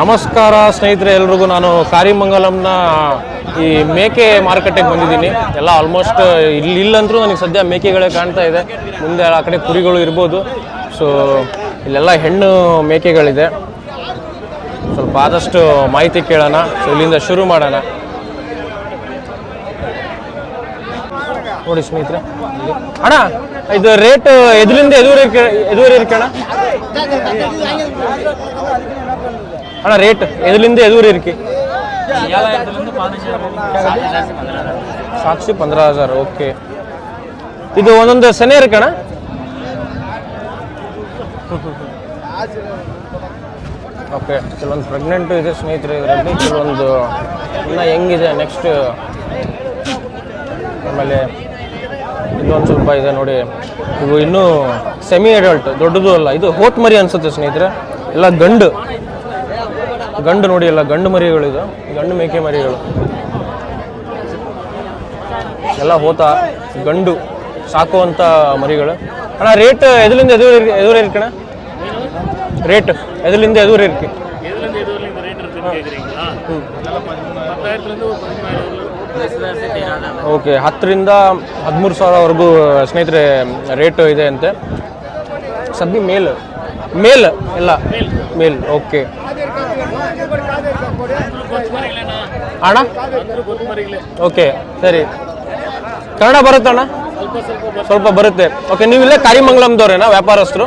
ನಮಸ್ಕಾರ ಸ್ನೇಹಿತರೆ, ಎಲ್ರಿಗೂ ನಾನು ಕಾರಿಮಂಗಲಂನ ಈ ಮೇಕೆ ಮಾರುಕಟ್ಟೆಗೆ ಬಂದಿದ್ದೀನಿ. ಎಲ್ಲ ಆಲ್ಮೋಸ್ಟ್ ಇಲ್ಲಿ ಇಲ್ಲಂದ್ರೂ ನನಗೆ ಸದ್ಯ ಮೇಕೆಗಳೇ ಕಾಣ್ತಾ ಇದೆ. ಮುಂದೆ ಆ ಕಡೆ ಕುರಿಗಳು ಇರ್ಬೋದು. ಸೊ ಇಲ್ಲೆಲ್ಲ ಹೆಣ್ಣು ಮೇಕೆಗಳಿದೆ. ಸ್ವಲ್ಪ ಆದಷ್ಟು ಮಾಹಿತಿ ಕೇಳೋಣ. ಸೊ ಇಲ್ಲಿಂದ ಶುರು ಮಾಡೋಣ. ನೋಡಿ ಸ್ನೇಹಿತರೆ. ಅಣ್ಣ, ಇದು ರೇಟ್ ಎದುರಿಂದ ಎದುರಿ ಎದುವರೆ ಇರ್ಕಣ ಅಣ್ಣ ರೇಟ್ ಎದುರಿಂದ ಎದುರು ಇರ್ಕಿ ಸಾಕ್ಷಿ ಪಂದ್ರ ಹಜಾರ್ ಓಕೆ ಇದು ಒಂದೊಂದು ಸೆನೆ ಇರ್ಕಣ ಓಕೆ ಕೆಲವೊಂದು ಪ್ರೆಗ್ನೆಂಟು ಇದೆ ಸ್ನೇಹಿತರೆ ಇದರಲ್ಲಿ, ಕೆಲವೊಂದು ಇನ್ನು ಹೆಂಗಿದೆ ನೆಕ್ಸ್ಟ್ ಆಮೇಲೆ ಇಲ್ಲೊಂದು ಸ್ವಲ್ಪ ಇದೆ ನೋಡಿ. ಇವು ಇನ್ನೂ ಸೆಮಿ ಅಡಲ್ಟ್ ದೊಡ್ಡದು ಅಲ್ಲ, ಇದು ಹೋತ್ ಮರಿ ಅನ್ಸುತ್ತೆ ಸ್ನೇಹಿತರೆ. ಎಲ್ಲ ಗಂಡು. ಗಂಡು ನೋಡಿ ಎಲ್ಲ ಗಂಡು ಮರಿಗಳು ಇದು. ಗಂಡು ಮೇಕೆ ಮರಿಗಳು. ಎಲ್ಲ ಹೋತ ಗಂಡು ಸಾಕುವಂಥ ಮರಿಗಳು. ಅಣ್ಣ ರೇಟ್ ಎದುರಿಂದ ಎದುರು ಎದುರು ಇರ್ಕಣ ರೇಟ್ ಎದುರಿಂದ ಎದುರು ಇರ್ಕಿ ಓಕೆ ಹತ್ತರಿಂದ ಹದಿಮೂರು ಸಾವಿರವರೆಗೂ ಸ್ನೇಹಿತರೆ ರೇಟ್ ಇದೆ ಅಂತೆ. ಸದ್ಯ ಮೇಲ್. ಮೇಲ್ ಎಲ್ಲ. ಮೇಲ್. ಓಕೆ ಅಣ್ಣ? ಓಕೆ, ಸರಿ. ಕನ್ನಡ ಬರುತ್ತಣ್ಣ ಸ್ವಲ್ಪ ಬರುತ್ತೆ. ಓಕೆ, ನೀವು ಇಲ್ಲೇ ವ್ಯಾಪಾರಸ್ಥರು?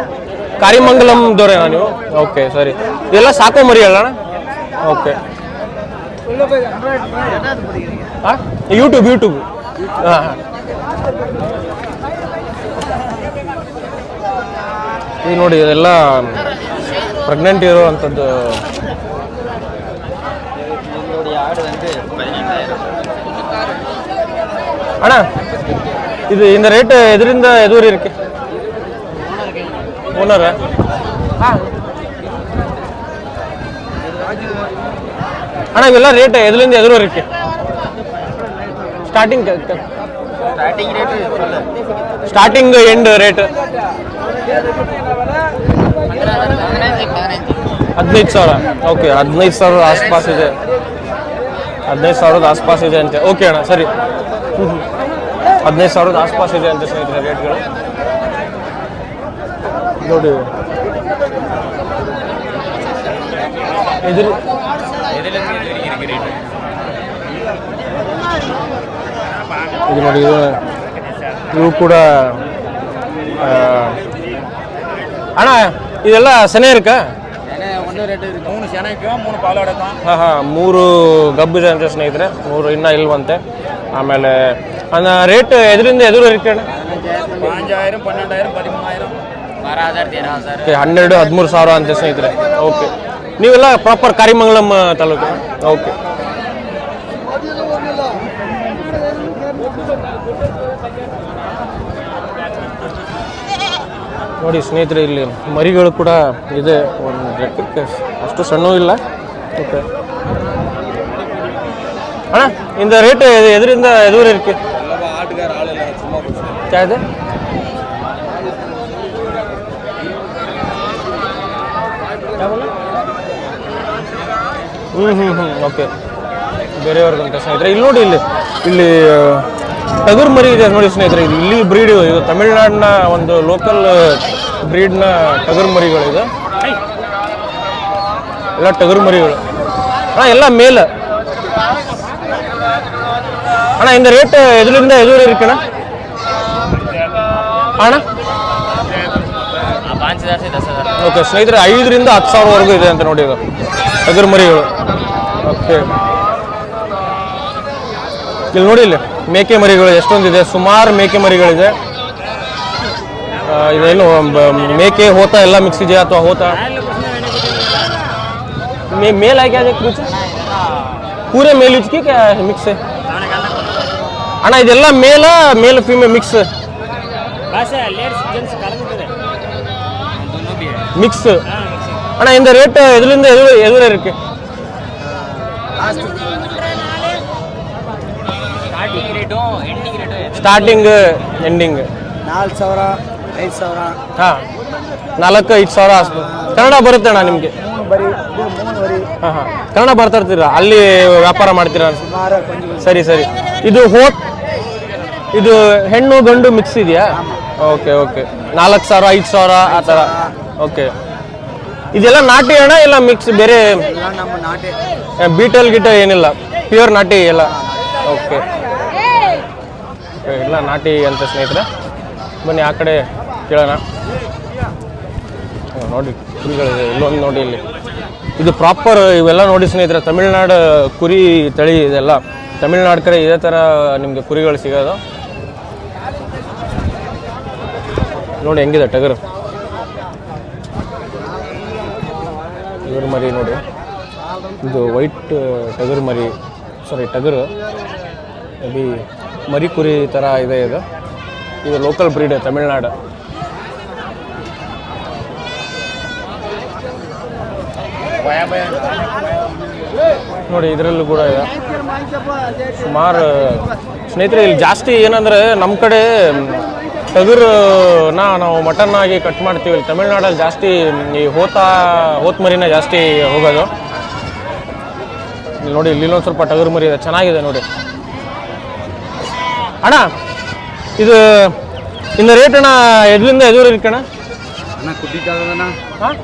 ಕಾರಿಮಂಗಲಂದವ್ರೇನಾ ನೀವು? ಓಕೆ, ಸರಿ. ಇದೆಲ್ಲ ಸಾಕೋ ಮರಿ ಅಣ್ಣ? ಓಕೆ. ಹಾಂ ಯೂಟ್ಯೂಬ್ ಯೂಟ್ಯೂಬ್ ಹಾಂ ಹಾಂ. ಈಗ ನೋಡಿ, ಇದೆಲ್ಲ ಪ್ರೆಗ್ನೆಂಟ್ ಇರುವಂಥದ್ದು ஆடு வந்து பதினெட்டாயிரம் அண்ணா இது இந்த ரேட்டு எதிர்ந்த எது வரை இருக்கு? ஓனர் அண்ணா இதெல்லாம் ரேட்டு எதுலேருந்து எது வரை இருக்கு? Starting starting rate starting end rate ಹದಿನೈದು ಸಾವಿರ ಓಕೆ ಹದಿನೈದು ಸಾವಿರ ಆಸ್ಪಾಸ್ ಇದೆ ಹದಿನೈದು ಸಾವಿರದ ಆಸ್ಪಾಸ್ ಇದೆ ಅಂತೆ ಓಕೆ ಅಣ್ಣ ಸರಿ. ಹದಿನೈದು ಸಾವಿರದ ಆಸ್ಪಾಸ್ ಇದೆ ಅಂತ ಸ್ನೇಹಿತರೆ ರೇಟ್ಗಳು ನೋಡಿ. ಎದುರು ಇದು ನೋಡಿ ಇದು ಇವು ಕೂಡ ಆ, ಅಣ್ಣ ಇದೆಲ್ಲ ಸೆನೆ ಇರ್ಕ ಮೂರು ಹಾಂ ಹಾಂ ಮೂರು ಗಬ್ಬು ಜನ ಸ್ನೇಹಿತರೆ ಮೂರು ಇನ್ನೂ ಇಲ್ವಂತೆ. ಆಮೇಲೆ ಅನ್ನ ರೇಟ್ ಎದರಿಂದ ಎದುರು ಇರುತ್ತೆ ಹನ್ನೆರಡು ಹದಿಮೂರು ಸಾವಿರ ಅಂತ ಸ್ನೇಹಿತರೆ. ಓಕೆ. ನೀವೆಲ್ಲ ಪ್ರಾಪರ್ ಕರಿಮಂಗಲಂ ತಾಲೂಕು? ಓಕೆ. ನೋಡಿ ಸ್ನೇಹಿತರೆ, ಇಲ್ಲಿ ಮರಿಗಳು ಕೂಡ ಇದೆ. ಒಂದು ಲೆಕ್ಕಕ್ಕೆ ಅಷ್ಟು ಸಣ್ಣ ಇಲ್ಲ. ಓಕೆ ಅಣ್ಣ, ಇಂದ ರೇಟ್ ಎದರಿಂದ ಎದುರು ಇರಕ್ಕೆ ಇದೆ? ಹ್ಞೂ ಹ್ಞೂ ಹ್ಞೂ ಓಕೆ ಬೇರೆಯವ್ರಿಗಂತ ಸ್ನೇಹಿತರೆ, ಇಲ್ಲಿ ನೋಡಿ ಇಲ್ಲಿ. ಇಲ್ಲಿ ಟಗುರ್ ಮರಿ ಇದೆ ನೋಡಿ ಸ್ನೇಹಿತರೆ, ಇಲ್ಲಿ ಬ್ರೀಡ್ ಇದು. ತಮಿಳ್ನಾಡಿನ ಒಂದು ಲೋಕಲ್ ಬ್ರೀಡ್ನ ಟಗರ್ ಮರಿಗಳಿದೆ ಎಲ್ಲ ಟಗರು ಮರಿಗಳು ಹಾಂ ಎಲ್ಲ ಮೇಲ. ಅಣ್ಣ ಇಂದ ರೇಟ್ ಎದುರಿಂದ ಎದುರು ಇರುತ್ತಣ್ಣ ಅಣ್ಣ? ಓಕೆ ಸ್ನೇಹಿತರೆ, ಐದರಿಂದ ಹತ್ತು ಸಾವಿರವರೆಗೂ ಇದೆ ಅಂತ ನೋಡಿ ಇದು ಟಗರು ಮರಿಗಳು ಓಕೆ ಇಲ್ಲಿ ನೋಡಿ ಇಲ್ಲಿ, ಮೇಕೆ ಮರಿಗಳು ಎಷ್ಟೊಂದಿದೆ? ಸುಮಾರು ಮೇಕೆ ಮರಿಗಳಿದೆ. ಇದೇನು ಮೇಕೆ ಹೋತಾ ಎಲ್ಲ ಮಿಕ್ಸ್ ಇದೆ ಅಥವಾ ಹೋತಾ? ಮೇಲ್ ಆಗಿ ಅದಕ್ಕೆ ರುಚಿ ಪೂರೇ ಮೇಲ್ ಇಚ್ಕಿ ಮಿಕ್ಸ್ ಅಣ್ಣ, ಇದೆಲ್ಲ ಮೇಲ, ಮೇಲ್ ಫೀಮೇಲ್ ಮಿಕ್ಸ್ ಮಿಕ್ಸ್ ಅಣ್ಣ, ಇಂದ ರೇಟ್ ಎದರಿಂದ ಎದುರ ಇರಕ್ಕೆ? ಸ್ಟಾರ್ಟಿಂಗ್ ಎಂಡಿಂಗ್ ನಾಲ್ಕು ಸಾವಿರ. ಐದು ಸಾವಿರ. ಹಾಂ ನಾಲ್ಕು ಐದು ಸಾವಿರ ಕನ್ನಡ ಬರುತ್ತೆ ಅಣ್ಣ ನಿಮಗೆ? ಬರಿ ಇದು ಮೂರು ವರಿ ಹಾಂ ಹಾಂ. ಕನ್ನಡ ಬರ್ತಾ ಇರ್ತೀರಾ? ಅಲ್ಲಿ ವ್ಯಾಪಾರ ಮಾಡ್ತೀರಾ? ಸರಿ ಸರಿ. ಇದು ಹೋತ್ ಇದು ಹೆಣ್ಣು ಗಂಡು ಮಿಕ್ಸ್ ಇದೆಯಾ? Okay okay. ನಾಲ್ಕು ಸಾವಿರ ಐದು ಸಾವಿರ ಆ ಥರ. ಓಕೆ. ಇದೆಲ್ಲ ನಾಟಿ ಹಣ ಇಲ್ಲ ಮಿಕ್ಸ್ ಬೇರೆ? ಎಲ್ಲ ನಮ್ಮ ನಾಟೆ. ಬೀಟಲ್ ಗಿಟ ಏನಿಲ್ಲ. ಪ್ಯೂರ್ ನಾಟಿ ಎಲ್ಲ. ಓಕೆ. ಇಲ್ಲ ನಾಟಿ ಅಂತ ಸ್ನೇಹಿತರೆ. ಬನ್ನಿ ಆ ಕಡೆ. ಕೇಳೋಣ. ನೋಡಿ, ಕುರಿಗಳಿದೆ. ಇಲ್ಲೊಂದು ನೋಡಿ ಇಲ್ಲಿ. ಇದು ಪ್ರಾಪರ್ ಇವೆಲ್ಲ ನೋಡಿ ಸ್ನೇಹಿತರೆ, ತಮಿಳ್ನಾಡು ಕುರಿ ತಳಿ ಇದೆಲ್ಲ. ತಮಿಳ್ನಾಡು ಕಡೆ ಇದೇ ಥರ ನಿಮಗೆ ಕುರಿಗಳು ಸಿಗೋದು. ನೋಡಿ, ಹೆಂಗಿದೆ ಟಗರು. ಟಗರು ಮರಿ ನೋಡಿ. ಇದು ವೈಟ್ ಟಗರು ಮರಿ ಸಾರಿ ಟಗರು. ಅಲ್ಲಿ ಮರಿ ಕುರಿ ಥರ ಇದೆ ಇದು. ಇದು ಲೋಕಲ್ ಬ್ರೀಡ್ ತಮಿಳ್ನಾಡು. ನೋಡಿ ಇದರಲ್ಲೂ ಕೂಡ ಇದೆ. ಸುಮಾರು ಸ್ನೇಹಿತರೆ ಇಲ್ಲಿ ಜಾಸ್ತಿ ಏನಂದ್ರೆ ನಮ್ಮ ಕಡೆ ಟಗರುನ ನಾವು ಮಟನ್ ಆಗಿ ಕಟ್ ಮಾಡ್ತೀವಿ. ಇಲ್ಲಿ ತಮಿಳ್ನಾಡಲ್ಲಿ ಜಾಸ್ತಿ ಈ ಹೋತ ಹೋತ್ ಮರಿನ ಜಾಸ್ತಿ ಹೋಗೋದು. ಇಲ್ಲಿ ನೋಡಿ ಇಲ್ಲಿ ಇನ್ನೊಂದು ಸ್ವಲ್ಪ ಟಗರು ಮರಿ ಇದೆ. ಚೆನ್ನಾಗಿದೆ ನೋಡಿ. ಅಣ್ಣ ಇದು ಇನ್ನು ರೇಟ್ ಅಣ್ಣ ಎದ್ರಿಂದ ಅಣ್ಣ ಕುಟ್ಟಿದ್ದಣ್ಣ ಹಾಂ?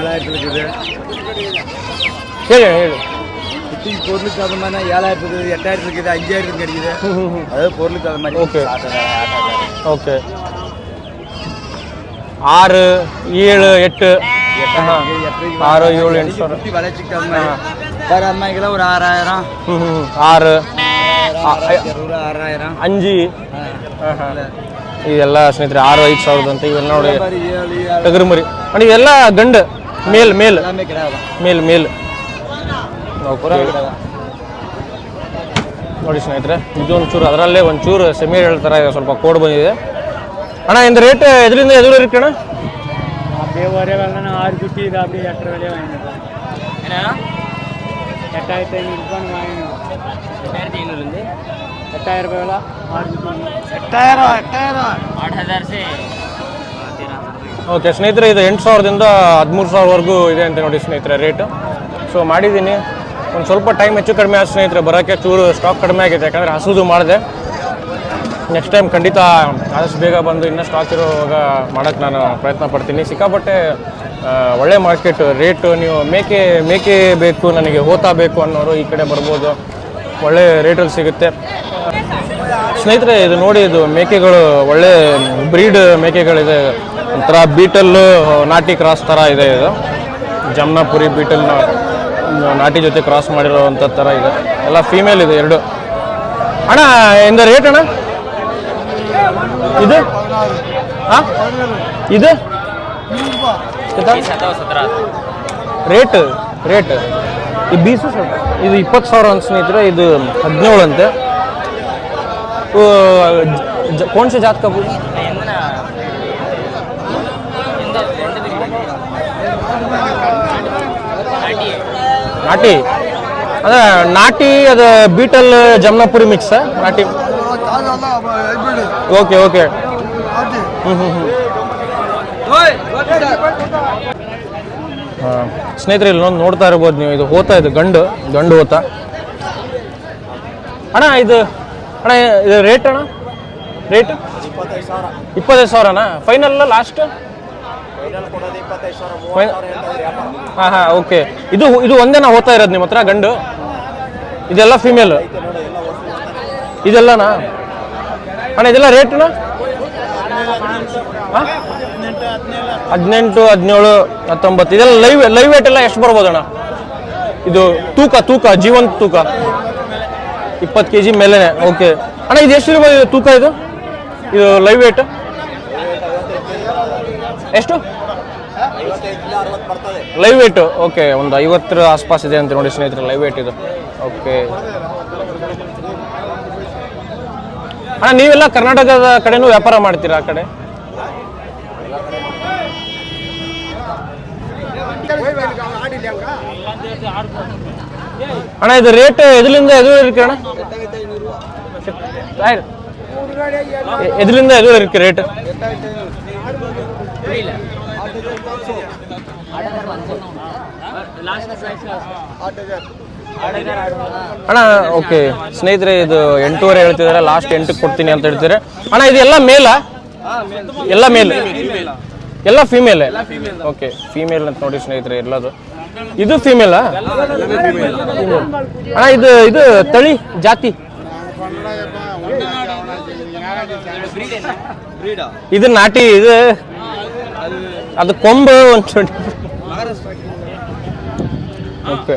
ஏழாயிரத்துக்கு இருக்குது. சரி ஏழு சுற்றி பொருளுக்கு தகுந்த மாதிரி ஏழாயிரத்துக்கு இருக்குது எட்டாயிரத்துக்கு இருக்குது அஞ்சாயிரத்துக்கு கிடைக்குது. அதாவது பொருளுக்கு தகுந்த மாதிரி ஓகே. ஓகே. ஆறு ஏழு எட்டு. ஆறு ஏழு எட்டு. வளர்ச்சிக்கு வேற அம்மாய்க்கெல்லாம் ஒரு ஆறாயிரம். ஆறு. ಆರಾಯಿರ ಅಂಜಿ ಇವೆಲ್ಲ ಸ್ನೇಹಿತರೆ ಆರು ಐದು ಸಾವಿರದಂತೆ ಇವೆಲ್ಲ ನೋಡಿ ಟಗರು ಮರಿ ಅಣ್ಣ ಇವೆಲ್ಲ ಗಂಡು ಮೇಲ್ ಮೇಲ್. ಮೇಲ್ ಮೇಲ್. ನೋಡಿ ಸ್ನೇಹಿತರೆ ಇದು ಒಂಚೂರು ಅದರಲ್ಲೇ ಒಂದು ಚೂರು ಸೆಮಿ ಹೇಳ್ತಾರೆ ಸ್ವಲ್ಪ ಕೋಡ್ ಬಂದಿದೆ. ಅಣ್ಣ ಇಂದು ರೇಟ್ ಎದರಿಂದ ಎದುರು ಇರುತ್ತೆ ಅಣ್ಣ? எட்டாயிரம் ரூபாய் எட்டாயிரம் எட்டாயிரம் ஆறு ஹஜார் சே ಓಕೆ, ಸ್ನೇಹಿತರೆ, ಇದು ಎಂಟು ಸಾವಿರದಿಂದ ಹದಿಮೂರು ಸಾವಿರವರೆಗೂ ಇದೆ ಅಂತ ನೋಡಿ ಸ್ನೇಹಿತರೆ, ರೇಟು. ಸೊ ಮಾಡಿದ್ದೀನಿ. ಒಂದು ಸ್ವಲ್ಪ ಟೈಮ್ ಹೆಚ್ಚು ಕಡಿಮೆ ಆದ ಸ್ನೇಹಿತರೆ, ಬರೋಕ್ಕೆ ಚೂರು ಸ್ಟಾಕ್ ಕಡಿಮೆ ಆಗಿದೆ, ಯಾಕಂದರೆ ಹಸುದು ಮಾಡಿದೆ. ನೆಕ್ಸ್ಟ್ ಟೈಮ್ ಖಂಡಿತ ಆದಷ್ಟು ಬೇಗ ಬಂದು ಇನ್ನೂ ಸ್ಟಾಕ್ ಇರುವಾಗ ಮಾಡೋಕ್ಕೆ ನಾನು ಪ್ರಯತ್ನ ಪಡ್ತೀನಿ. ಸಿಕ್ಕಾಪಟ್ಟೆ ಒಳ್ಳೆ ಮಾರ್ಕೆಟ್ ರೇಟು ನೀವು ಮೇಕೆ ಮೇಕೆ ಬೇಕು, ನನಗೆ ಹೋತಾ ಬೇಕು ಅನ್ನೋರು ಈ ಕಡೆ ಬರ್ಬೋದು. ಒಳ್ಳೆ ರೇಟಲ್ಲಿ ಸಿಗುತ್ತೆ. ಸ್ನೇಹಿತರೆ, ಇದು ನೋಡಿ, ಇದು ಮೇಕೆಗಳು ಒಳ್ಳೆ ಬ್ರೀಡ್ ಮೇಕೆಗಳಿದೆ. ಒಂಥರ ಬೀಟಲ್ಲು ನಾಟಿ ಕ್ರಾಸ್ ಥರ ಇದೆ ಇದು. ಜಮ್ನಾಪುರಿ ಬೀಟಲ್ ನಾಟಿ ಜೊತೆ ಕ್ರಾಸ್ ಮಾಡಿರೋವಂಥ ಥರ ಇದೆ. ಎಲ್ಲ ಫೀಮೇಲ್ ಇದೆ ಎರಡು. ಅಣ್ಣ, ಎಂದ ರೇಟ್ ಅಣ್ಣ? ಇದು? ಹಾಂ ಇದು? ರೇಟ್ ರೇಟ್ ಈ ಬೀಸು ಸ್ವಲ್ಪ. ಇದು ಇಪ್ಪತ್ತು ಸಾವಿರ ಅಂತ ಸ್ನೇಹಿತರೆ, ಇದು ಹದಿನೇಳು ಅಂತೆ. ಕೌನ್ ಜಾತ್ ನಾಟಿ. ಅದೇ, ನಾಟಿ, ಅದು ಬೀಟಲ್ ಜಮ್ನಾಪುರಿ ಮಿಕ್ಸ್ ನಾಟಿ. Okay okay. ಹ್ಞೂ ಸ್ನೇಹಿತರೆ ಇಲ್ಲಿ ನೋಡ್ತಾ ಇರ್ಬೋದು ನೀವು. ಇದು ಹೋತ, ಇದು ಗಂಡು ಗಂಡು ಹೋತ. ಅಣ್ಣ, ಇದು ಅಣ್ಣ, ಇದು ರೇಟ್ ಅಣ್ಣ? ರೇಟ್ ಇಪ್ಪತ್ತೈದು ಅಣ್ಣ ಫೈನಲ್ ಲಾಸ್ಟ್ ಹಾಂ ಹಾಂ ಓಕೆ. ಇದು ಇದು ಒಂದೇನಾ ಹೋಗ್ತಾ ಇರೋದು ನಿಮ್ಮ ಹತ್ರ ಗಂಡು? ಇದೆಲ್ಲ ಫಿಮೇಲ್ ಇದೆಲ್ಲನಾ? ಅಣ್ಣ ಇದೆಲ್ಲ ರೇಟ್ನ ಹದಿನೆಂಟು ಹದಿನೇಳು ಹತ್ತೊಂಬತ್ತು ಇದೆಲ್ಲ ಲೈವ್ ಲೈವ್ ವೇಟ್ ಎಲ್ಲ ಎಷ್ಟು ಬರ್ಬೋದು ಅಣ್ಣ? ಇದು ತೂಕ ತೂಕ ಜೀವಂತ ತೂಕ? ಇಪ್ಪತ್ತು ಕೆ ಜಿ ಮೇಲೆನೆ ಓಕೆ. ಅಣ್ಣ ಇದು ಎಷ್ಟು ಇರ್ಬೋದು ಇದು ತೂಕ ಇದು? ಇದು ಲೈವ್ ವೇಟ್ ಎಷ್ಟು? ಲೈವ್ ವೇಟು ಓಕೆ ಒಂದು ಐವತ್ತರ ಆಸ್ಪಾಸ್ ಇದೆ ಅಂತ ನೋಡಿ ಸ್ನೇಹಿತರೆ ಲೈವ್ ವೇಟ್ ಇದು. ಓಕೆ ಅಣ್ಣ, ನೀವೆಲ್ಲ ಕರ್ನಾಟಕದ ಕಡೆನೂ ವ್ಯಾಪಾರ ಮಾಡ್ತೀರಾ ಆ ಕಡೆ? ಅಣ್ಣ, ಇದು ರೇಟ್ ಎದರಿಂದ ಎದು ಇರಕ್ಕೆ ಅಣ್ಣ? ಎದರಿಂದ ಎದುರು ರೇಟ್ ಅಣ್ಣ, ಓಕೆ. ಸ್ನೇಹಿತರೆ, ಇದು ಎಂಟೂವರೆ ಹೇಳ್ತಿದ್ದಾರೆ. ಲಾಸ್ಟ್ ಎಂಟಕ್ಕೆ ಕೊಡ್ತೀನಿ ಅಂತ ಹೇಳ್ತಿದ್ರೆ ಅಣ್ಣ, ಇದು ಎಲ್ಲ ಮೇಲ ಎಲ್ಲ ಮೇಲ್ ಎಲ್ಲ ಫೀಮೇಲ್ ಓಕೆ ಫೀಮೇಲ್ ಅಂತ ನೋಡಿ ಸ್ನೇಹಿತರೆ ಎಲ್ಲದು ಇದು ಫೀಮೇಲ್ ಅಣ್ಣ, ಇದು ಇದು ತಳಿ, ಜಾತಿ? ಇದು ನಾಟಿ, ಇದು ಅದು ಕೊಂಬು ಒಂದು ಓಕೆ